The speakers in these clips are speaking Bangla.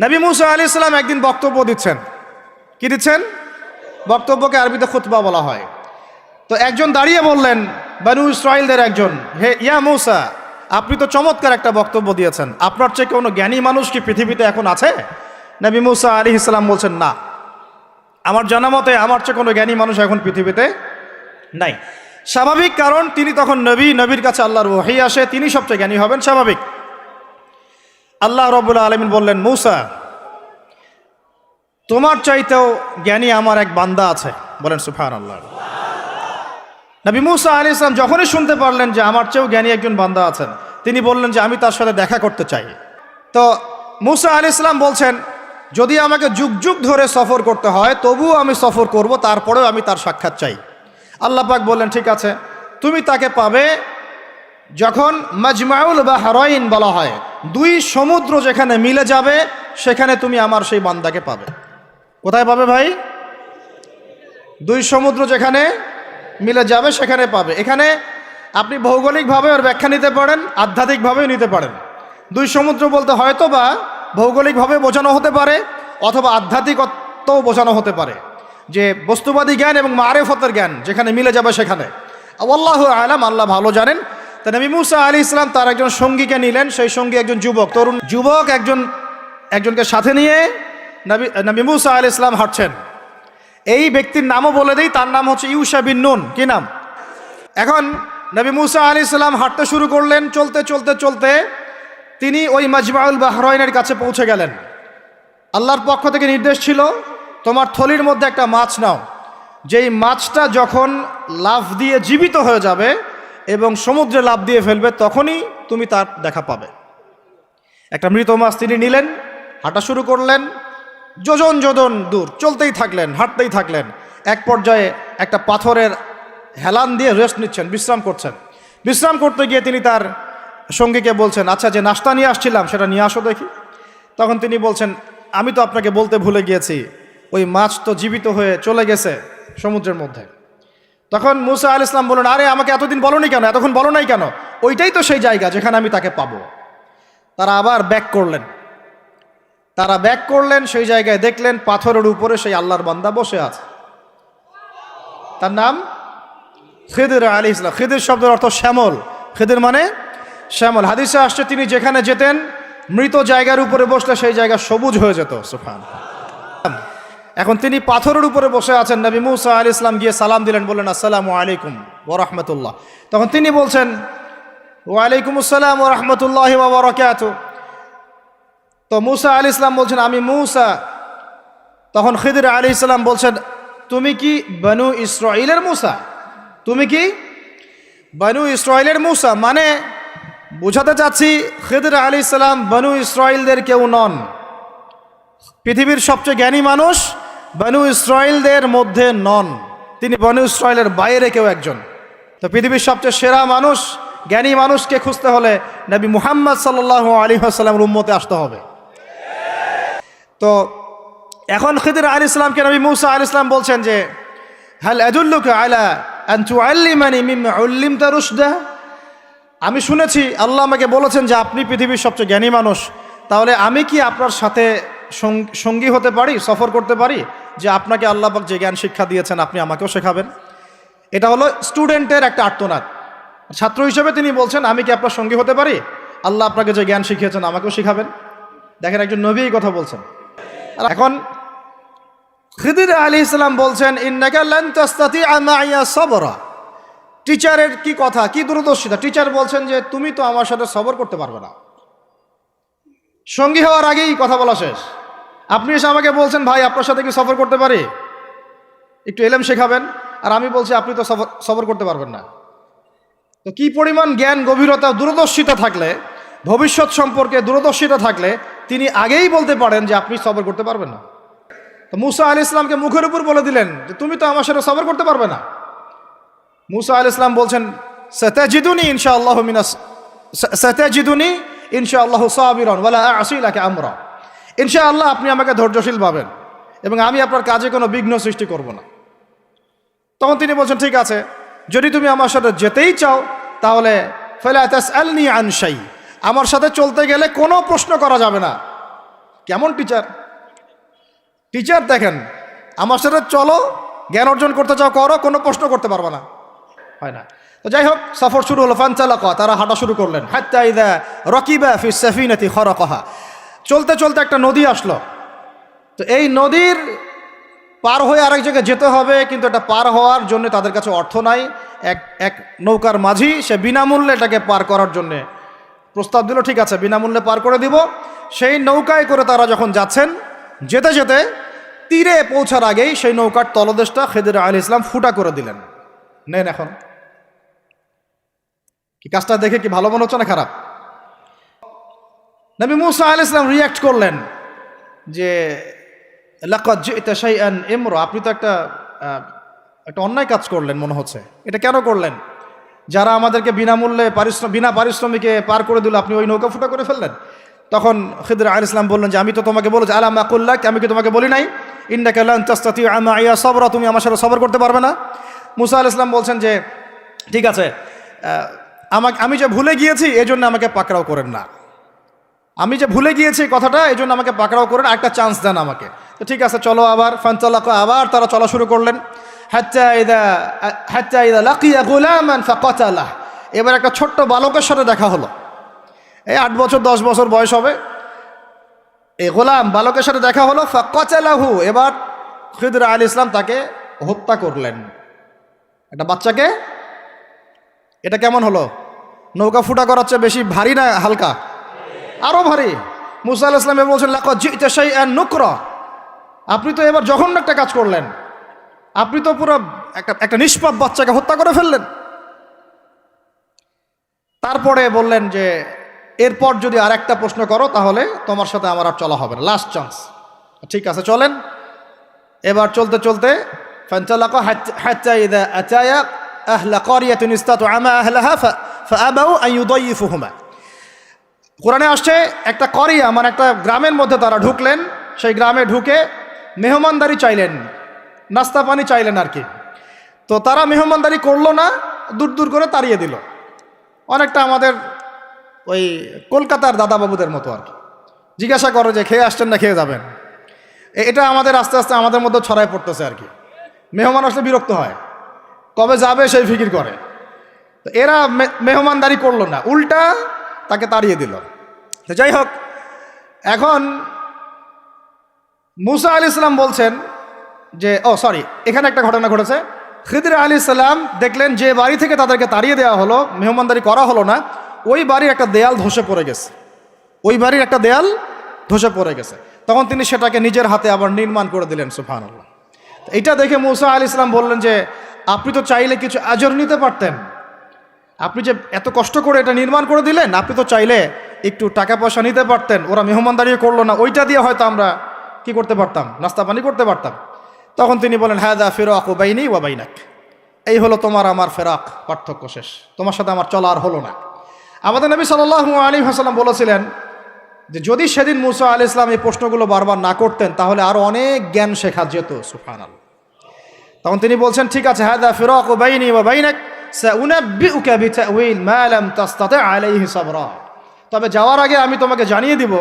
নবী মুসা আলি ইসলাম একদিন বক্তব্য দিচ্ছেন। কি দিচ্ছেন? বক্তব্যকে আরবিতে খুতবা বলা হয়। তো একজন দাঁড়িয়ে বললেন, বানু ইসরায়েলদের একজন, হে, ইয়া মৌসা, আপনি তো চমৎকার একটা বক্তব্য দিয়েছেন। আপনার চেয়ে কোনো জ্ঞানী মানুষ কি পৃথিবীতে এখন আছে? নবী মুসা আলি ইসলাম বলছেন, না। আমার জানা মতে আমার চেয়ে কোনো জ্ঞানী মানুষ এখন পৃথিবীতে নাই। স্বাভাবিক কারণ, তিনি তখন নবী, নবীর কাছে আল্লাহর ওহি আসে, তিনি সবচেয়ে জ্ঞানী হবেন, স্বাভাবিক। আল্লাহ রবুল্লা আলমিন বললেন, মৌসা, তোমার চাইতেও জ্ঞানী আমার এক বান্দা আছে। বলেন সুফান আল্লাহ নবী মুসা আলী ইসলাম যখনই শুনতে পারলেন যে আমার চেয়েও জ্ঞানী একজন বান্দা আছেন, তিনি বললেন যে, আমি তার সাথে দেখা করতে চাই। তো মুসা আলী ইসলাম বলছেন, যদি আমাকে যুগ যুগ ধরে সফর করতে হয়, তবুও আমি সফর করব, তারপরেও আমি তার সাক্ষাৎ চাই। আল্লাহ পাক বললেন, ঠিক আছে, তুমি তাকে পাবে যখন মাজমাউল বা হারইন বলা হয়, দুই সমুদ্র যেখানে মিলে যাবে, সেখানে তুমি আমার সেই বান্দাকে পাবে। কোথায় পাবে ভাই? দুই সমুদ্র যেখানে মিলে যাবে, সেখানে পাবে। এখানে আপনি ভৌগোলিকভাবে ওর ব্যাখ্যা নিতে পারেন, আধ্যাত্মিকভাবেও নিতে পারেন। দুই সমুদ্র বলতে হয়তো বা ভৌগোলিকভাবে বোঝানো হতে পারে, অথবা আধ্যাত্মিকত্বও বোঝানো হতে পারে। যে বস্তুবাদী জ্ঞান এবং মারেফতের জ্ঞান যেখানে মিলে যাবে সেখানে। আল্লাহ আলাম, আল্লাহ ভালো জানেন তা নবী মুসা আলী ইসলাম তার একজন সঙ্গীকে নিলেন, সেই সঙ্গী একজন যুবক। তরুণ যুবক একজন, একজনকে সাথে নিয়ে নবী নবী মুসা আলী ইসলাম হাঁটছেন। এই ব্যক্তির নামও বলে দিই, তার নাম হচ্ছে ইউসা বিন নুন। কি নাম? এখন নবী মুসা আলী ইসলাম হাঁটতে শুরু করলেন, চলতে চলতে চলতে তিনি ওই মাজমাউল বাহরাইনের কাছে পৌঁছে গেলেন। আল্লাহর পক্ষ থেকে নির্দেশ ছিল, তোমার থলির মধ্যে একটা মাছ নাও। যেই মাছটা যখন লাফ দিয়ে জীবিত হয়ে যাবে এবং সমুদ্রে লাফ দিয়ে ফেলবে, তখনই তুমি তার দেখা পাবে। একটা মৃত মাছ তিনি নিলেন, হাঁটা শুরু করলেন, যোজন যোজন দূর, চলতেই থাকলেন, হাঁটতেই থাকলেন। এক পর্যায়ে একটা পাথরের হেলান দিয়ে রেস্ট নিচ্ছেন, বিশ্রাম করছেন। বিশ্রাম করতে গিয়ে তিনি তার সঙ্গীকে বলছেন আচ্ছা যে নাস্তা নিয়ে আসছিলাম, সেটা নিয়ে আসো দেখি। তখন তিনি বলছেন, আমি তো আপনাকে বলতে ভুলে গিয়েছি, ওই মাছ তো জীবিত হয়ে চলে গেছে সমুদ্রের মধ্যে। তখন মুসা আল ইসলাম বললেন, আরে, আমাকে এতদিন বলনি কেন? এতক্ষণ বলো নাই কেন? ওইটাই তো সেই জায়গা যেখানে আমি তাকে পাবো। তারা আবার ব্যাক করলেন। তারা ব্যাক করলেন, সেই জায়গায় দেখলেন পাথরের উপরে সেই আল্লাহর বান্দা বসে আছে। তার নাম খিদির আলী ইসলাম খিদির শব্দের অর্থ শ্যামল। খিদির মানে শ্যামল। হাদিসে আসছে, তিনি যেখানে যেতেন, মৃত জায়গার উপরে বসলে সেই জায়গা সবুজ হয়ে যেত। সুফান এখন তিনি পাথরের উপরে বসে আছেন। নবী মুসা আলী ইসলাম গিয়ে সালাম দিলেন, বললেন, আসসালামু আলাইকুম ও রহমতুল্লাহ। তখন তিনি বলছেন ওয়ালাইকুম আসসালাম ও রহমতুল্লাহ বরকাত তো মুসা আলী ইসলাম বলছেন, আমি মুসা। তখন খিদির আলী ইসলাম বলছেন, তুমি কি বনু ইসরাইলের মুসা? তুমি কি বনু ইসরাইলের মুসা? মানে বোঝাতে চাচ্ছি, খিদির আলী ইসলাম বনু ইসরাইলদের কেউ নন। পৃথিবীর সবচেয়ে জ্ঞানী মানুষ বনু ইসরায়েলদের মধ্যে নন। তিনি বনু ইসরায়েলের বাইরে কেউ একজন। তো পৃথিবীর সবচেয়ে সেরা মানুষ, জ্ঞানী মানুষকে খুঁজতে হলে নবী মুহাম্মদ সাল্লাহ আলী আসাল্লামের উম্মতে আসতে হবে। তো এখন খিদির আলী ইসলামকে নবী মুসা আলী ইসলাম বলছেন যে, হাল আদুল্লুকে আলা আমি শুনেছি আল্লাহ আমাকে বলেছেন যে, আপনি পৃথিবীর সবচেয়ে জ্ঞানী মানুষ। তাহলে আমি কি আপনার সাথে সঙ্গী হতে পারি, সফর করতে পারি? যে আপনাকে আল্লাহ পাক যে জ্ঞান শিক্ষা দিয়েছেন, আপনি আমাকেও শেখাবেন। এটা হলো স্টুডেন্টের একটা আর্তনাদ। ছাত্র হিসেবে তিনি বলছেন, আমি কি আপনার সঙ্গী হতে পারি? আল্লাহ আপনাকে যে জ্ঞান শিখিয়েছেন, আমাকেও শিখাবেন। দেখেন একজন নবী এই কথা বলছেন। এখন খিদির আলী ইসলাম বলছেন সবরা। টিচারের কি কথা, কি দূরদর্শিতা? টিচার বলছেন যে, তুমি তো আমার সাথে সবর করতে পারবে না। সঙ্গী হওয়ার আগেই কথা বলা শেষ। আপনি এসে আমাকে বলছেন, ভাই, আপনার সাথে কি সফর করতে পারি? একটু এলেম শেখাবেন, আর আমি বলছি, আপনি তো সফর সফর করতে পারবেন না। তো কি পরিমাণ জ্ঞান, গভীরতা, দূরদর্শিতা থাকলে, ভবিষ্যৎ সম্পর্কে দূরদর্শিতা থাকলে, তিনি আগেই বলতে পারেন যে আপনি সবর করতে পারবেন না। তো মুসা আলি ইসলামকে মুখের উপর বলে দিলেন যে, তুমি তো আমার সাথে সবর করতে পারবে না। মুসা আল ইসলাম বলছেন, সতাজিদুনি ইনশা আল্লাহ মিনাস, সতাজিদুনি ইনশা আল্লাহ সাবিরন, ওয়ালা আসিলাকে আমরা। ইনশা আল্লাহ আপনি আমাকে ধৈর্যশীল পাবেন এবং আমি আপনার কাজে কোনো বিঘ্ন সৃষ্টি করব না। তখন তিনি বলছেন, ঠিক আছে, যদি তুমি আমার সাথে যেতেই চাও, তাহলে ফেলে আনসাই আমার সাথে চলতে গেলে কোনো প্রশ্ন করা যাবে না। কেমন টিচার? টিচার, দেখেন, আমার সাথে চলো, জ্ঞান অর্জন করতে চাও, করো, কোনো প্রশ্ন করতে পারবে না। হয় না। তো যাই হোক, সফর শুরু হলো ফানচালাকা তারা হাঁটা শুরু করলেন। হাত্তা ইদা রকিবা ফি সাফিনাতি খরাকহা। চলতে চলতে একটা নদী আসলো। তো এই নদীর পার হয়ে আরেক জায়গায় যেতে হবে, কিন্তু এটা পার হওয়ার জন্য তাদের কাছে অর্থ নাই। এক এক নৌকার মাঝি, সে বিনামূল্যে এটাকে পার করার জন্যে প্রস্তাব দিল, ঠিক আছে, বিনামূল্যে পার করে দিব। সেই নৌকায় করে তারা যখন যাচ্ছেন, যেতে যেতে তীরে পৌঁছার আগেই সেই নৌকার তলদেশটা খেদির আলী ইসলাম ফুটা করে দিলেন। নেন এখন। কি কাজটা দেখে কি ভালো মনে হচ্ছে না খারাপ? নবী মুসা আল ইসলাম রিয়াক্ট করলেন যে ইমরা। আপনি তো একটা একটা অন্যায় কাজ করলেন মনে হচ্ছে। এটা কেন করলেন? যারা আমাদেরকে বিনামূল্যে পারিশ্রম, বিনা পারিশ্রমিকে পার করে দিল, আপনি ওই নৌকা ফুটা করে ফেললেন? তখন খিদর আল ইসলাম বললেন যে, আমি তো তোমাকে বলেছি আলাম আকুল্লাহ আমি কি তোমাকে বলি নাই? ইন্ডাকে তাস্তাতি আমা ইয়া সবরা। তুমি আমার সাথে সবর করতে পারবে না? মুসা আল ইসলাম বলছেন যে, ঠিক আছে আমাকে, আমি যে ভুলে গিয়েছি এই জন্য আমাকে পাকড়াও করেন না। আমি যে ভুলে গিয়েছি কথাটা, এই জন্য আমাকে পাকড়াও করেন একটা চান্স দেন আমাকে। তো ঠিক আছে, চলো আবার ফানচালাকো আবার, তারা চলা শুরু করলেন। এবার একটা ছোট্ট বালকের সাথে দেখা হলো। এই আট বছর, দশ বছর বয়স হবে। এই গোলাম বালকের সাথে দেখা হলো, ফাকাতালাহু। এবার খিদর আল ইসলাম তাকে হত্যা করলেন। একটা বাচ্চাকে, এটা কেমন হলো? নৌকা ফুটা করার চেয়ে বেশি ভারী না হালকা? আরো ভারী মুসা আল্লাহ ইসলাম এবার বলছেন লাকো জিতাশাই অ্যান্ড নুকর আপনি তো এবার জঘন্য একটা কাজ করলেন আপনি তো পুরো একটা একটা নিষ্পাপ বাচ্চাকে হত্যা করে ফেললেন তারপরে বললেন যে এরপর যদি আর একটা প্রশ্ন করো তাহলে তোমার সাথে আমার আর চলা হবে না লাস্ট চান্স ঠিক আছে চলেন এবার চলতে চলতে فانطلقا حتى حتى إذا أتايا أهل قرية استطعما أهلها ف- فأبوا أن يضيفهما কোরআনে আসছে, একটা করিয়া মানে একটা গ্রামের মধ্যে তারা ঢুকলেন, সেই গ্রামে ঢুকে মেহমানদারি চাইলেন, নাস্তা পানি চাইলেন আর কি। তো তারা মেহমানদারি করল না, দূর দূর করে তাড়িয়ে দিল। অনেকটা আমাদের ওই কলকাতার দাদাবাবুদের মতো আর কি। জিজ্ঞাসা করো যে, খেয়ে আসছেন না, খেয়ে যাবেন। এটা আমাদের আস্তে আস্তে আমাদের মধ্যে ছড়ায় পড়তেছে আর কি। মেহমান আসলে বিরক্ত হয়। কবে যাবে সেই ফিকির করে। তো এরা মেহমানদারি করল না। উল্টা তাকে তাড়িয়ে দিল। তো যাই হোক, এখন মুসা আলি ইসলাম বলছেন যে, ও সরি এখানে একটা ঘটনা ঘটেছে। খিদির আলী ইসলাম দেখলেন যে বাড়ি থেকে তাদেরকে তাড়িয়ে দেওয়া হলো, মেহমানদারি করা হলো না, ওই বাড়ির একটা দেয়াল ধসে পড়ে গেছে। ওই বাড়ির একটা দেয়াল ধসে পড়ে গেছে। তখন তিনি সেটাকে নিজের হাতে আবার নির্মাণ করে দিলেন সুফান এটা দেখে মুসা আলী ইসলাম বললেন যে, আপনি তো চাইলে কিছু আজর নিতে পারতেন। আপনি যে এত কষ্ট করে এটা নির্মাণ করে দিলেন, আপনি তো চাইলে একটু টাকা পয়সা নিতে পারতেন। ওরা মেহমানদারি করল না। ওইটা দিয়ে হয়তো আমরা কি করতে পারতাম? নাস্তা পানি করতে পারতাম। তখন তিনি বলেন হ্যাঁ দা ফেরক ও বাইনি ও বাইনাক। এই হলো তোমার আমার ফেরাক পার্থক্য শেষ। তোমার সাথে আমার চলা আর হলো না। আমাদের নবী সাল্লাহ আলী হাসালাম বলেছিলেন যে, যদি সেদিন মুসা আলি ইসলাম এই প্রশ্নগুলো বারবার না করতেন, তাহলে আরও অনেক জ্ঞান শেখা যেত সুফান আল তখন তিনি বলছেন, ঠিক আছে হ্যাঁ দা ফিরাক বাইনি ওয়া তবে যাওয়ার আগে আমি তোমাকে জানিয়ে দিব,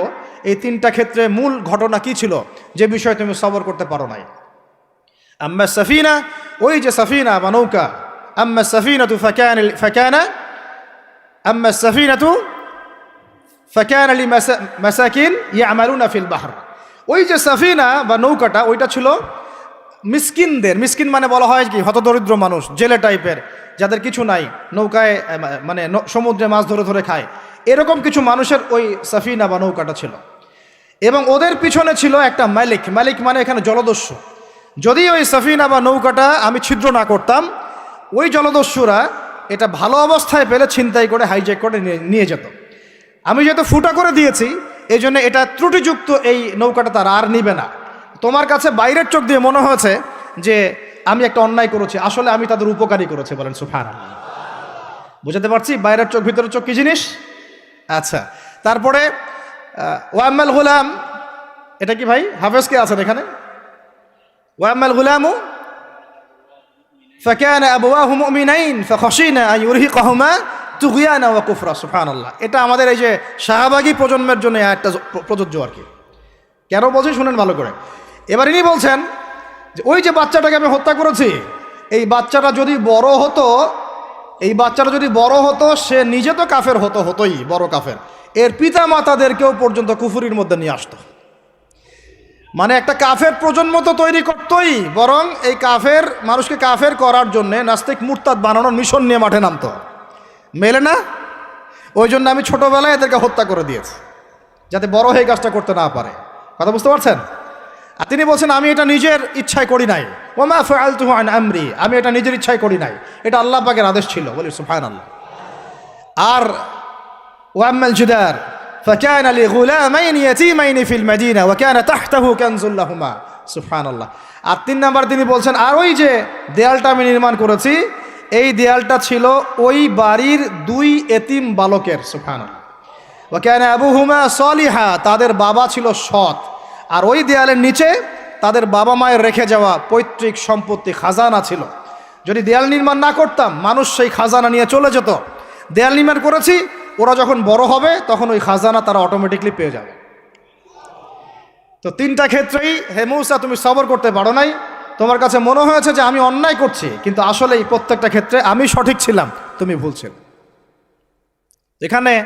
এই তিনটা ক্ষেত্রে মূল ঘটনা কি ছিল, যে বিষয়ে তুমি সবর করতে পারো নাই। আম্মা সাফিনা, ওই যে সাফিনা, বা নৌকা। আম্মা সাফিনা তু ফাকান ফাকানা, আম্মা সাফিনা তু ফাকান আলী মাসাকিন ইয়ামালুনা ফিল বাহর। ওই যে সাফিনা বা নৌকাটা, ওইটা ছিল মিসকিনদের। মিসকিন মানে বলা হয় কি, হতদরিদ্র মানুষ, জেলে টাইপের যাদের কিছু নাই, নৌকায় মানে সমুদ্রে মাছ ধরে ধরে খায়। এরকম কিছু মানুষের ওই সাফিনা বা নৌকাটা ছিল। এবং ওদের পিছনে ছিল একটা মালিক। মালিক মানে এখানে জলদস্যু। যদি ওই সাফিনা বা নৌকাটা আমি ছিদ্র না করতাম, ওই জলদস্যুরা এটা ভালো অবস্থায় পেলে ছিনতাই করে হাইজ্যাক করে নিয়ে- যেত। আমি যেহেতু ফুটা করে দিয়েছি এই জন্য এটা ত্রুটিযুক্ত এই নৌকাটা তারা আর নিবে না। তোমার কাছে বাইরের চোখ দিয়ে মনে হয়েছে যে আমি একটা অন্যায় করেছি আসলে আমি তাদের উপকারী করেছি বলেন সুফান বুঝাতে পারছি বাইরের চোখ ভিতরের চোখ কি জিনিস আচ্ছা তারপরে আহ, ওয়াম্মাল গুলাম এটা কি ভাই হাফেজ কে আছেন এখানে ওয়াম্মাল গুলামু فكان أبواه مؤمنين فخشينا أن يرهقهما তুগিয়ানা ওয়া কুফরা সুবহানাল্লাহ এটা আমাদের এই যে শাহবাগী প্রজন্মের জন্য একটা প্রযোজ্য আর কি কেন বলছি শুনেন ভালো করে এবার ইনি বলছেন যে ওই যে বাচ্চাটাকে আমি হত্যা করেছি, এই বাচ্চাটা যদি বড় হতো, এই বাচ্চাটা যদি বড় হতো, সে নিজে তো কাফের হতো, হতোই বড় কাফের। এর পিতা মাতাদেরকেও পর্যন্ত কুফুরির মধ্যে নিয়ে আসতো। মানে একটা কাফের প্রজন্ম তো তৈরি করতোই, বরং এই কাফের, মানুষকে কাফের করার জন্যে নাস্তিক মুরতাদ বানানোর মিশন নিয়ে মাঠে নামতো। মেলে না? ওই জন্য আমি ছোটোবেলায় এদেরকে হত্যা করে দিয়েছি, যাতে বড় হয়ে কাজটা করতে না পারে। কথা বুঝতে পারছেন? আর তিনি বলছেন আমি এটা নিজের ইচ্ছায় করি নাই ওমা ফালতু আন আমরি আমি এটা নিজের ইচ্ছায় করি নাই এটা আল্লাহ পাকের আদেশ ছিল বলি সুফায়ন আল্লাহ আর ওয়াম্মাল জুদার فكان لغلامين يتيمين في المدينة وكان تحته كنز لهما سبحان الله আর তিন নাম্বার তিনি বলছেন আর ওই যে দেয়ালটা আমি নির্মাণ করেছি এই দেয়ালটা ছিল ওই বাড়ির দুই এতিম বালকের সুফান ওকেন আবু হুমা সলিহা তাদের বাবা ছিল সৎ আর ওই দেয়ালের নিচে তাদের বাবা মায়ের রেখে যাওয়া পৈতৃক সম্পত্তি খাজানা ছিল। যদি দেয়াল নির্মাণ না করতাম, মানুষ সেই খাজানা নিয়ে চলে যেত। দেয়াল নির্মাণ করেছি, ওরা যখন বড় হবে, তখন ওই খাজানা তারা অটোমেটিকলি পেয়ে যাবে। তো তিনটা ক্ষেত্রেই, হে মৌসা, তুমি সবর করতে পারো নাই। তোমার কাছে মনে হয়েছে যে আমি অন্যায় করছি, কিন্তু আসলে এই প্রত্যেকটা ক্ষেত্রে আমি সঠিক ছিলাম, তুমি ভুল ছিল। এখানে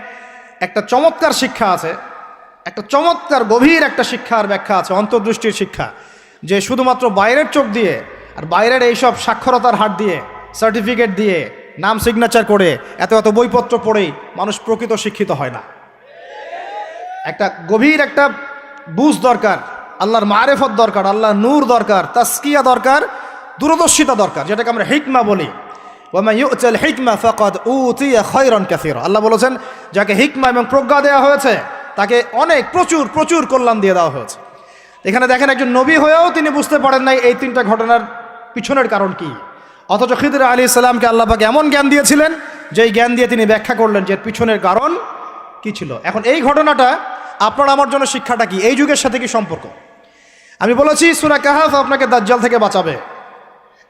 একটা চমৎকার শিক্ষা আছে একটা চমৎকার, গভীর একটা শিক্ষার ব্যাখ্যা আছে, অন্তর্দৃষ্টির শিক্ষা, যে শুধুমাত্র বাইরের চোখ দিয়ে আর বাইরের এইসব সাক্ষরতার হাট দিয়ে সার্টিফিকেট দিয়ে, নাম সিগনেচার করে, এত এত বইপত্র পড়েই মানুষ প্রকৃত শিক্ষিত হয় না। একটা গভীর একটা বুঝ দরকার, আল্লাহর মারেফত দরকার, আল্লাহর নূর দরকার, তাস্কিয়া দরকার, দূরদর্শিতা দরকার, যেটাকে আমরা হিকমা বলি। হিকমা ফাকাদ উতিয়া কাসির। আল্লাহ বলেছেন, যাকে হিকমা এবং প্রজ্ঞা দেওয়া হয়েছে তাকে অনেক প্রচুর প্রচুর কল্যাণ দিয়ে দেওয়া হয়েছে। এখানে দেখেন একজন নবী হয়েও তিনি বুঝতে পারেন নাই এই তিনটা ঘটনার পিছনের কারণ কি। অথচ খিদির আলী ইসলামকে আল্লাহ পাকে এমন জ্ঞান দিয়েছিলেন, যেই জ্ঞান দিয়ে তিনি ব্যাখ্যা করলেন যে পিছনের কারণ কি ছিল। এখন এই ঘটনাটা আপনার আমার জন্য শিক্ষাটা কি? এই যুগের সাথে কি সম্পর্ক? আমি বলেছি সুরা কাহাফ আপনাকে দাজ্জাল থেকে বাঁচাবে।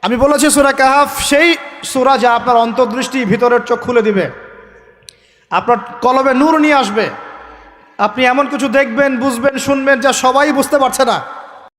আমি বলেছি সুরা কাহাফ সেই সুরা যা আপনার অন্তর্দৃষ্টি ভিতরের চোখ খুলে দিবে। আপনার কলবে নূর নিয়ে আসবে। আপনি এমন কিছু দেখবেন বুঝবেন শুনবেন যা সবাই বুঝতে পারছে না।